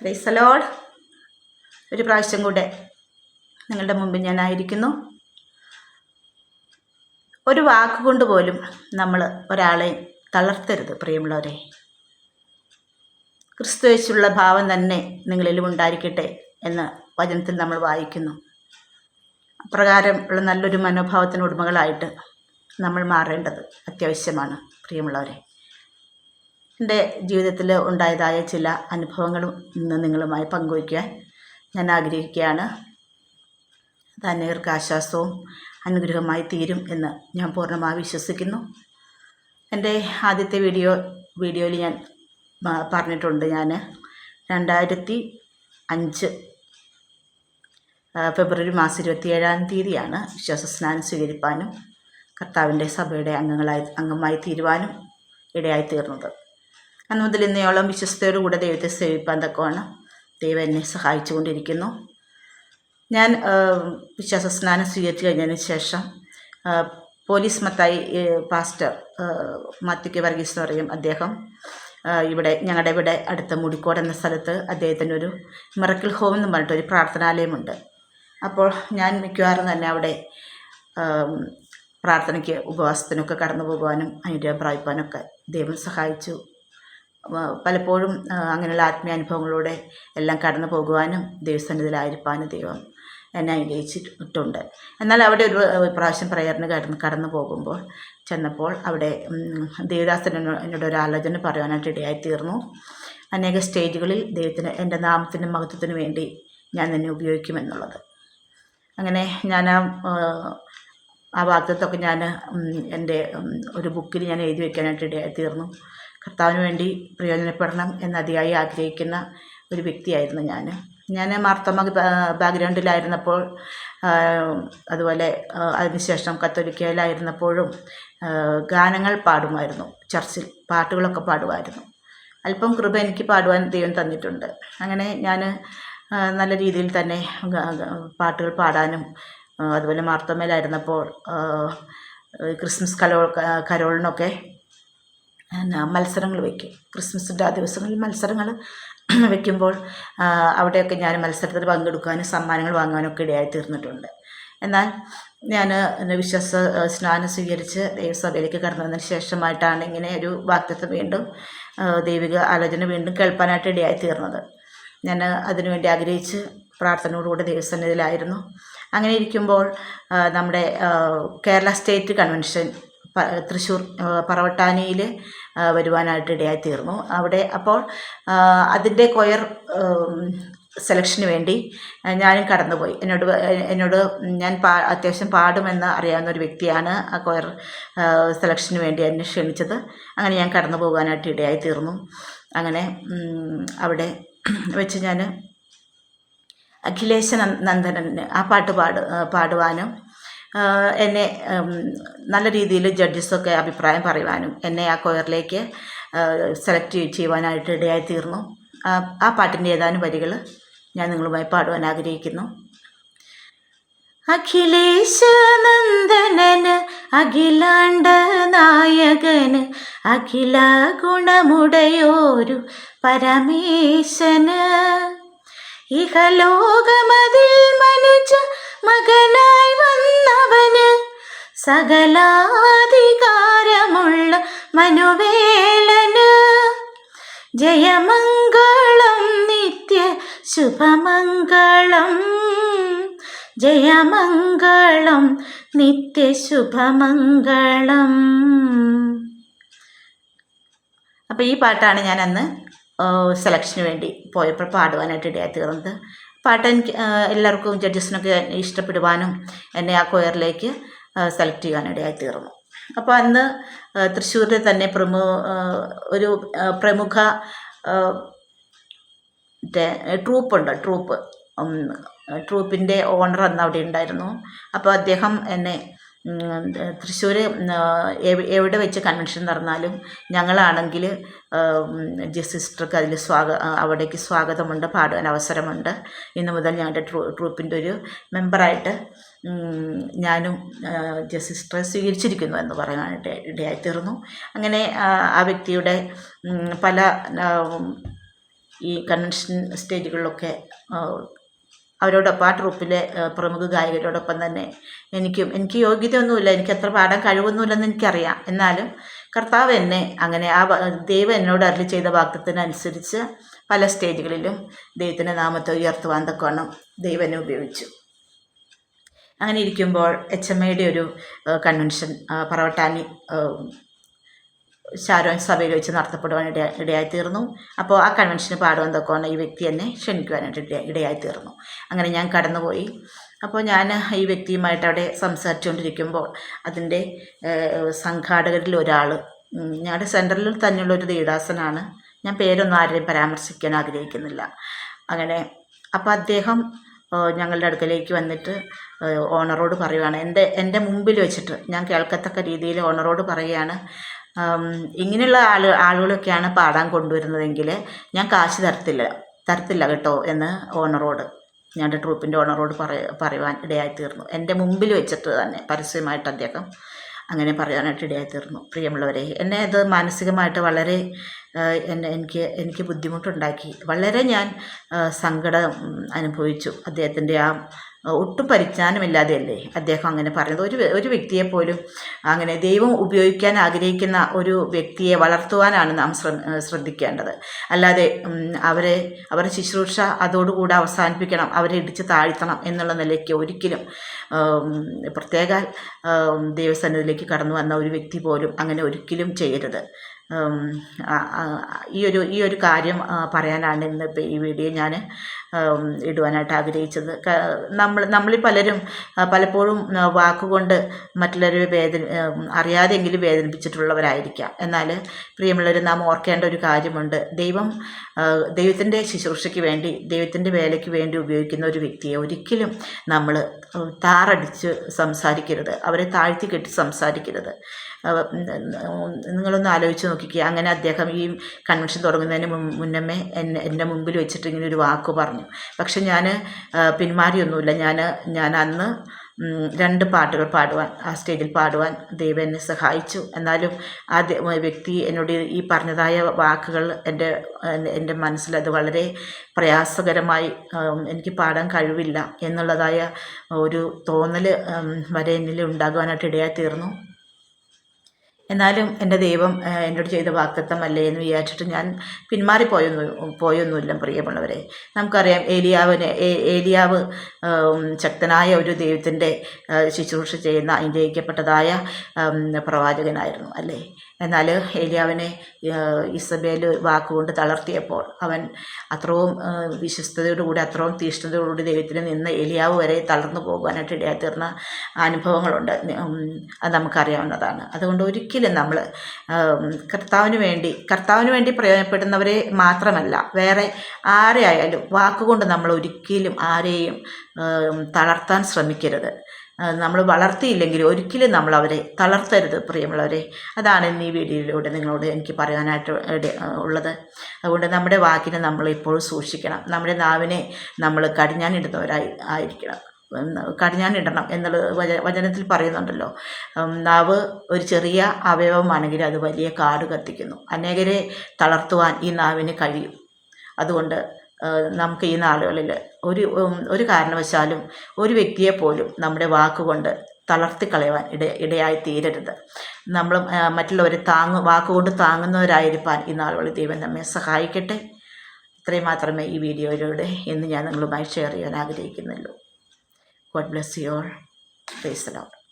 ക്രൈസലോഡ് ഒരു പ്രാവശ്യം കൂടെ നിങ്ങളുടെ മുമ്പിൽ ഞാനായിരിക്കുന്നു. ഒരു വാക്കുകൊണ്ട് പോലും നമ്മൾ ഒരാളെ തളർത്തരുത് പ്രിയമുള്ളവരെ. ക്രിസ്തു യേശുള്ള ഭാവം തന്നെ നിങ്ങളിലും ഉണ്ടായിരിക്കട്ടെ എന്ന് വചനത്തിൽ നമ്മൾ വായിക്കുന്നു. അപ്രകാരം ഉള്ള നല്ലൊരു മനോഭാവത്തിന് ഉടമകളായിട്ട് നമ്മൾ മാറേണ്ടത് അത്യാവശ്യമാണ് പ്രിയമുള്ളവരെ. എന്റെ ജീവിതത്തിൽ ഉണ്ടായതായ ചില അനുഭവങ്ങളും ഇന്ന് നിങ്ങളുമായി പങ്കുവയ്ക്കാൻ ഞാൻ ആഗ്രഹിക്കുകയാണ്. അത് അനേകർക്ക് ആശ്വാസവും അനുഗ്രഹമായി തീരും എന്ന് ഞാൻ പൂർണമായി വിശ്വസിക്കുന്നു. എന്റെ ആദ്യത്തെ വീഡിയോ വീഡിയോയിൽ ഞാൻ പറഞ്ഞിട്ടുണ്ട് ഞാൻ രണ്ടായിരത്തി അഞ്ച് ഫെബ്രുവരി മാസം ഇരുപത്തിയേഴാം തീയതിയാണ് വിശ്വാസ സ്നാനം സ്വീകരിപ്പാനും കർത്താവിന്റെ സഭയുടെ അംഗങ്ങളായി അംഗമായി തീരുവാനും ഇടയായി തീർന്നത് അന്ന് മുതൽ ഇന്നയോളം വിശ്വസ്തയോടുകൂടെ ദൈവത്തെ സേവിപ്പാൻ തക്കവണ്ണം ദൈവം എന്നെ സഹായിച്ചുകൊണ്ടിരിക്കുന്നു. ഞാൻ വിശ്വാസ സ്നാനം സ്വീകരിച്ചു കഴിഞ്ഞതിന് ശേഷം പോലീസ് മത്തായി പാസ്റ്റർ മാത്യുക്ക് വർഗീസ് എന്ന് പറയും അദ്ദേഹം ഇവിടെ ഞങ്ങളുടെ ഇവിടെ അടുത്ത മുടിക്കോട് എന്ന സ്ഥലത്ത് അദ്ദേഹത്തിന്റെ ഒരു മിറക്കിൾ ഹോം എന്ന് പറഞ്ഞിട്ട് ഒരു പ്രാർത്ഥനാലയമുണ്ട്. അപ്പോൾ ഞാൻ മിക്കവാറും തന്നെ അവിടെ പ്രാർത്ഥനയ്ക്ക് ഉപവാസത്തിനൊക്കെ കടന്നു പോകുവാനും അനുഗ്രഹം പ്രാപിപ്പാനൊക്കെ ദൈവം സഹായിച്ചു. പലപ്പോഴും അങ്ങനെയുള്ള ആത്മീയാനുഭവങ്ങളിലൂടെ എല്ലാം കടന്നു പോകുവാനും ദൈവസന്നിധിയിലായിരിക്കാനും ദൈവം എന്നെ അനുഗ്രഹിച്ചിട്ടുണ്ട്. എന്നാൽ അവിടെ ഒരു പ്രാവശ്യം പ്രയറിന് കടന്ന് കടന്നു പോകുമ്പോൾ ചെന്നപ്പോൾ അവിടെ ദേവദാസൻ എന്നോട് ഒരു ആലോചന പറയാനായിട്ട് ഇടയായി തീർന്നു അനേക സ്റ്റേജുകളിൽ ദൈവത്തിന് എന്റെ നാമത്തിന്റെ മഹത്വത്തിന് വേണ്ടി ഞാൻ നിന്നെ ഉപയോഗിക്കുമെന്നുള്ളത്. അങ്ങനെ ഞാൻ ആ ആ, ആ ഞാൻ എന്റെ ഒരു ബുക്കിൽ ഞാൻ എഴുതി വയ്ക്കാനായിട്ട് ഇടയായി തീർന്നു കർത്താവിന് വേണ്ടി പ്രയോജനപ്പെടണം എന്ന് അതിയായി ആഗ്രഹിക്കുന്ന ഒരു വ്യക്തിയായിരുന്നു ഞാൻ. ഞാൻ മാർത്തമ ബാക്ക്ഗ്രൗണ്ടിലായിരുന്നപ്പോൾ അതുപോലെ അതിനുശേഷം കത്തോലിക്കയിലായിരുന്നപ്പോഴും ഗാനങ്ങൾ പാടുമായിരുന്നു. ചർച്ചിൽ പാട്ടുകളൊക്കെ പാടുമായിരുന്നു. അല്പം കൃപ എനിക്ക് പാടുവാൻ ദൈവം തന്നിട്ടുണ്ട്. അങ്ങനെ ഞാൻ നല്ല രീതിയിൽ തന്നെ പാട്ടുകൾ പാടാനും അതുപോലെ മാർത്തമ്മയിലായിരുന്നപ്പോൾ ക്രിസ്മസ് കലോ കരോളിനൊക്കെ മത്സരങ്ങൾ വയ്ക്കും. ക്രിസ്മസിന്റെ ആ ദിവസങ്ങളിൽ മത്സരങ്ങൾ വയ്ക്കുമ്പോൾ അവിടെയൊക്കെ ഞാൻ മത്സരത്തിൽ പങ്കെടുക്കാനും സമ്മാനങ്ങൾ വാങ്ങാനൊക്കെ ഇടയായി തീർന്നിട്ടുണ്ട്. എന്നാൽ ഞാൻ വിശ്വാസ സ്നാനം സ്വീകരിച്ച് ദൈവസഭയിലേക്ക് കടന്നു വന്നതിന് ശേഷമായിട്ടാണ് ഇങ്ങനെ ഒരു വാക്തത്വം വീണ്ടും ദൈവിക ആലോചന വീണ്ടും കേൾപ്പാനായിട്ട് ഇടയായി തീർന്നത്. ഞാൻ അതിനുവേണ്ടി ആഗ്രഹിച്ച് പ്രാർത്ഥനയോടുകൂടി ദൈവസന്നിധിയിലായിരുന്നു. അങ്ങനെ ഇരിക്കുമ്പോൾ നമ്മുടെ കേരള സ്റ്റേറ്റ് കൺവെൻഷൻ തൃശ്ശൂർ പറവട്ടാനിയിൽ വരുവാനായിട്ട് ഇടയായി തീർന്നു അവിടെ അപ്പോൾ അതിന്റെ കൊയർ സെലക്ഷന് വേണ്ടി ഞാനും കടന്നുപോയി. എന്നോട് എന്നോട് ഞാൻ പാ അത്യാവശ്യം പാടുമെന്ന് അറിയാവുന്ന ഒരു വ്യക്തിയാണ് ആ കൊയർ സെലക്ഷന് വേണ്ടി എന്നെ ക്ഷണിച്ചത്. അങ്ങനെ ഞാൻ കടന്നു പോകാനായിട്ട് ഇടയായി തീർന്നു അങ്ങനെ അവിടെ വെച്ച് ഞാൻ അഖിലേശ നന്ദ- നന്ദനന് ആ പാട്ട് പാട് പാടുവാനും എന്നെ നല്ല രീതിയിൽ ജഡ്ജസൊക്കെ അഭിപ്രായം പറയുവാനും എന്നെ ആ കൊയറിലേക്ക് സെലക്ട് ചെയ്യുവാനായിട്ട് ഇടയായി തീർന്നു. ആ ആ പാട്ടിന്റെ ഏതാനും വരികൾ ഞാൻ നിങ്ങളുമായി പാടുവാൻ ആഗ്രഹിക്കുന്നു. അഖിലേശനന്ദനന് അഖിലാണ്ട നായകന് അഖില ഗുണമുടയോരു പരമേശന്. ഇഹലോകമതിൽ മനുജ മകനായി വന്നവന് സകലാധികാരമുള്ള മനുവേലന്. ജയമംഗളം നിത്യ ശുഭമംഗളം. ജയമംഗളം നിത്യ ശുഭമംഗളം. അപ്പോൾ ഈ പാട്ടാണ് ഞാൻ അന്ന് സെലക്ഷന് വേണ്ടി പോയപ്പോൾ പാടുവാനായിട്ട് ഇടയായി തീർന്നത്. പാട്ട് എനിക്ക് എല്ലാവർക്കും ജഡ്ജസിനൊക്കെ ഇഷ്ടപ്പെടുവാനും എന്നെ ആ കൊയറിലേക്ക് സെലക്ട് ചെയ്യാനിടയായി തീർന്നു അപ്പോൾ അന്ന് തൃശ്ശൂരിൽ തന്നെ പ്രമു ഒരു പ്രമുഖ ട്രൂപ്പ് ട്രൂപ്പുണ്ട് ട്രൂപ്പ് ട്രൂപ്പിന്റെ ഓണർ അന്ന് അവിടെ ഉണ്ടായിരുന്നു. അപ്പോൾ അദ്ദേഹം എന്നെ തൃശ്ശൂർ എവിടെ വെച്ച് കൺവെൻഷൻ നടന്നാലും ഞങ്ങളാണെങ്കിൽ സിസ്റ്റർക്ക് അതിൽ സ്വാഗ അവിടേക്ക് സ്വാഗതമുണ്ട് പാടുവാൻ അവസരമുണ്ട്. ഇന്ന് മുതൽ ഞങ്ങളുടെ ട്രൂ ട്രൂപ്പിന്റെ ഒരു മെമ്പറായിട്ട് ഞാനും സിസ്റ്ററെ സ്വീകരിച്ചിരിക്കുന്നു എന്ന് പറയാനായിട്ട് ഇടയായിത്തീർന്നു. അങ്ങനെ ആ, വ്യക്തിയുടെ പല ഈ കൺവെൻഷൻ സ്റ്റേജുകളിലൊക്കെ അവരോടൊപ്പം ആ ട്രൂപ്പിലെ പ്രമുഖ ഗായകരോടൊപ്പം തന്നെ എനിക്കും എനിക്ക് യോഗ്യതയൊന്നുമില്ല എനിക്ക് അത്ര പാടാൻ കഴിവൊന്നുമില്ലെന്ന് എനിക്കറിയാം. എന്നാലും കർത്താവ് എന്നെ അങ്ങനെ ആ ദൈവം എന്നോട് അരളി ചെയ്ത വാക്തത്തിനനുസരിച്ച് പല സ്റ്റേജുകളിലും ദൈവത്തിന്റെ നാമത്തെ ഉയർത്തുവാൻ തക്കവണ്ണം ദൈവനെ ഉപയോഗിച്ചു. അങ്ങനെ ഇരിക്കുമ്പോൾ എച്ച് എം ഐയുടെ ഒരു കൺവെൻഷൻ പറവട്ടാനി ഷാരോൺ സഭയിൽ വെച്ച് നടത്തപ്പെടുവാൻ ഇട ഇടയായിത്തീർന്നു. അപ്പോൾ ആ കൺവെൻഷന് പാടുവാൻ തക്കവണ്ണം ഈ വ്യക്തി എന്നെ ക്ഷണിക്കുവാനായിട്ട് ഇട ഇടയായിത്തീർന്നു. അങ്ങനെ ഞാൻ കടന്നുപോയി. അപ്പോൾ ഞാൻ ഈ വ്യക്തിയുമായിട്ട് അവിടെ സംസാരിച്ചുകൊണ്ടിരിക്കുമ്പോൾ അതിന്റെ സംഘാടകരിൽ ഒരാൾ ഞങ്ങളുടെ സെന്ററിൽ തന്നെയുള്ള ഒരു ദേവദാസനാണ്. ഞാൻ പേരൊന്നും ആരെയും പരാമർശിക്കാൻ ആഗ്രഹിക്കുന്നില്ല. അങ്ങനെ അപ്പോൾ അദ്ദേഹം ഞങ്ങളുടെ അടുക്കലേക്ക് വന്നിട്ട് ഓണറോട് പറയുവാണ് എന്റെ എന്റെ മുമ്പിൽ വെച്ചിട്ട് ഞാൻ കേൾക്കത്തക്ക രീതിയിൽ ഓണറോട് പറയുകയാണ് ഇങ്ങനെയുള്ള ആൾ ആളുകളൊക്കെയാണ് പാടാൻ കൊണ്ടുവരുന്നതെങ്കിൽ ഞാൻ കാശ് തരത്തില്ല തരത്തില്ല കേട്ടോ എന്ന് ഓണറോട് ഞങ്ങളുടെ ട്രൂപ്പിന്റെ ഓണറോട് പറയ പറയുവാൻ ഇടയായി തീർന്നു എന്റെ മുമ്പിൽ വെച്ചിട്ട് തന്നെ പരസ്യമായിട്ട് അദ്ദേഹം അങ്ങനെ പറയാനായിട്ട് ഇടയായി തീർന്നു പ്രിയമുള്ളവരെ എന്നെ അത് മാനസികമായിട്ട് വളരെ എന്നെ എനിക്ക് എനിക്ക് ബുദ്ധിമുട്ടുണ്ടാക്കി. വളരെ ഞാൻ സങ്കടം അനുഭവിച്ചു അദ്ദേഹത്തിന്റെ ആ ഒട്ടും പരിജ്ഞാനമില്ലാതെയല്ലേ അദ്ദേഹം അങ്ങനെ പറഞ്ഞത്. ഒരു ഒരു വ്യക്തിയെ പോലും അങ്ങനെ ദൈവം ഉപയോഗിക്കാൻ ആഗ്രഹിക്കുന്ന ഒരു വ്യക്തിയെ വളർത്തുവാനാണ് നാം ശ്ര- ശ്രദ്ധിക്കേണ്ടത്. അല്ലാതെ അവരെ അവരുടെ ശുശ്രൂഷ അതോടുകൂടെ അവസാനിപ്പിക്കണം അവരെ ഇടിച്ച് താഴ്ത്തണം എന്നുള്ള നിലയ്ക്ക് ഒരിക്കലും പ്രത്യേക ദൈവസന്നിധിയിലേക്ക് കടന്നു വന്ന ഒരു വ്യക്തി പോലും അങ്ങനെ ഒരിക്കലും ചെയ്യരുത്. ഈ ഒരു ഈ ഒരു കാര്യം പറയാനാണ് ഇന്ന് ഇപ്പോൾ ഈ വീഡിയോ ഞാൻ ഇടുവാനായിട്ട് ആഗ്രഹിച്ചത്. നമ്മൾ നമ്മളിൽ പലരും പലപ്പോഴും വാക്കുകൊണ്ട് മറ്റുള്ളവരെ വേദന അറിയാതെങ്കിലും വേദനിപ്പിച്ചിട്ടുള്ളവരായിരിക്കാം. എന്നാൽ പ്രിയമുള്ളവർ നാം ഓർക്കേണ്ട ഒരു കാര്യമുണ്ട്. ദൈവം ദൈവത്തിന്റെ ശുശ്രൂഷയ്ക്ക് വേണ്ടി ദൈവത്തിന്റെ വേലയ്ക്ക് വേണ്ടി ഉപയോഗിക്കുന്ന ഒരു വ്യക്തിയെ ഒരിക്കലും നമ്മൾ താറടിച്ച് സംസാരിക്കരുത്. അവരെ താഴ്ത്തി കെട്ടി സംസാരിക്കരുത്. നിങ്ങളൊന്ന് ആലോചിച്ച് നോക്കിക്കുക അങ്ങനെ അദ്ദേഹം ഈ കൺവെൻഷൻ തുടങ്ങുന്നതിന് മുന്നമേ എന്നെ എന്റെ മുമ്പിൽ വെച്ചിട്ട് ഇങ്ങനെ ഒരു വാക്ക് പറഞ്ഞു. പക്ഷെ ഞാൻ പിന്മാറിയൊന്നുമില്ല. ഞാൻ ഞാൻ അന്ന് രണ്ട് പാട്ടുകൾ പാടുവാൻ ആ സ്റ്റേജിൽ പാടുവാൻ ദൈവം എന്നെ സഹായിച്ചു. എന്നാലും ആ വ്യക്തി എന്നോട് ഈ പറഞ്ഞതായ വാക്കുകൾ എന്റെ എന്റെ മനസ്സിൽ അത് വളരെ പ്രയാസകരമായി എനിക്ക് പാടാൻ കഴിവില്ല എന്നുള്ളതായ ഒരു തോന്നൽ വരെ എന്നിൽ ഉണ്ടാകുവാനായിട്ട് ഇടയായി തീർന്നു. എന്നാലും എന്റെ ദൈവം എന്നോട് ചെയ്ത വാക്തത്വമല്ലേ എന്ന് വിചാരിച്ചിട്ട് ഞാൻ പിന്മാറിപ്പോയൊന്നും പോയൊന്നുമില്ല പ്രിയമുള്ളവരെ. നമുക്കറിയാം ഏലിയാവിന് ഏലിയാവ് ശക്തനായ ഒരു ദൈവത്തിന്റെ ശുശ്രൂഷ ചെയ്യുന്ന അനുഗ്രഹിക്കപ്പെട്ടതായ പ്രവാചകനായിരുന്നു അല്ലേ? എന്നാൽ ഏലിയാവിനെ ഇസബേൽ വാക്കുകൊണ്ട് തളർത്തിയപ്പോൾ അവൻ അത്രയും വിശ്വസ്തയോടുകൂടി അത്രയും തീഷ്ണതയോടുകൂടി ദൈവത്തിന് നിന്ന് ഏലിയാവ് വരെ തളർന്നു പോകുവാനായിട്ട് ഇടയാത്തീർന്ന അനുഭവങ്ങളുണ്ട്. അത് നമുക്കറിയാവുന്നതാണ്. അതുകൊണ്ട് ഒരിക്കലും നമ്മൾ കർത്താവിന് വേണ്ടി കർത്താവിന് വേണ്ടി പ്രയോജനപ്പെടുന്നവരെ മാത്രമല്ല വേറെ ആരെയായാലും വാക്കുകൊണ്ട് നമ്മൾ ഒരിക്കലും ആരെയും തളർത്താൻ ശ്രമിക്കരുത്. നമ്മൾ വളർത്തിയില്ലെങ്കിൽ ഒരിക്കലും നമ്മൾ അവരെ തളർത്തരുത് പ്രിയമുള്ളവരെ. അതാണ് ഇന്ന് ഈ വീഡിയോയിലൂടെ നിങ്ങളോട് എനിക്ക് പറയാനായിട്ട് ഉള്ളത്. അതുകൊണ്ട് നമ്മുടെ വാക്കിനെ നമ്മൾ എപ്പോഴും സൂക്ഷിക്കണം. നമ്മുടെ നാവിനെ നമ്മൾ കടിഞ്ഞാനിടുന്നവരായി ആയിരിക്കണം. കടിഞ്ഞാനിടണം എന്നുള്ളത് വച വചനത്തിൽ പറയുന്നുണ്ടല്ലോ. നാവ് ഒരു ചെറിയ അവയവമാണെങ്കിൽ അത് വലിയ കാട് കത്തിക്കുന്നു അനേകരെ തളർത്തുവാൻ ഈ നാവിന് കഴിയും. അതുകൊണ്ട് നമുക്ക് ഈ നാളുകളിൽ ഒരു ഒരു കാരണവശാലും ഒരു വ്യക്തിയെ പോലും നമ്മുടെ വാക്കുകൊണ്ട് തളർത്തിക്കളയുവാൻ ഇട ഇടയായി തീരരുത്. നമ്മൾ മറ്റുള്ളവരെ താങ്ങു വാക്കുകൊണ്ട് താങ്ങുന്നവരായിരിക്കാൻ ഈ നാളുകളിൽ ദൈവം നമ്മെ സഹായിക്കട്ടെ. ഇത്രയും മാത്രമേ ഈ വീഡിയോയിലൂടെ ഇന്ന് ഞാൻ നിങ്ങളുമായി ഷെയർ ചെയ്യാൻ ആഗ്രഹിക്കുന്നുള്ളൂ. God bless you all praise Lord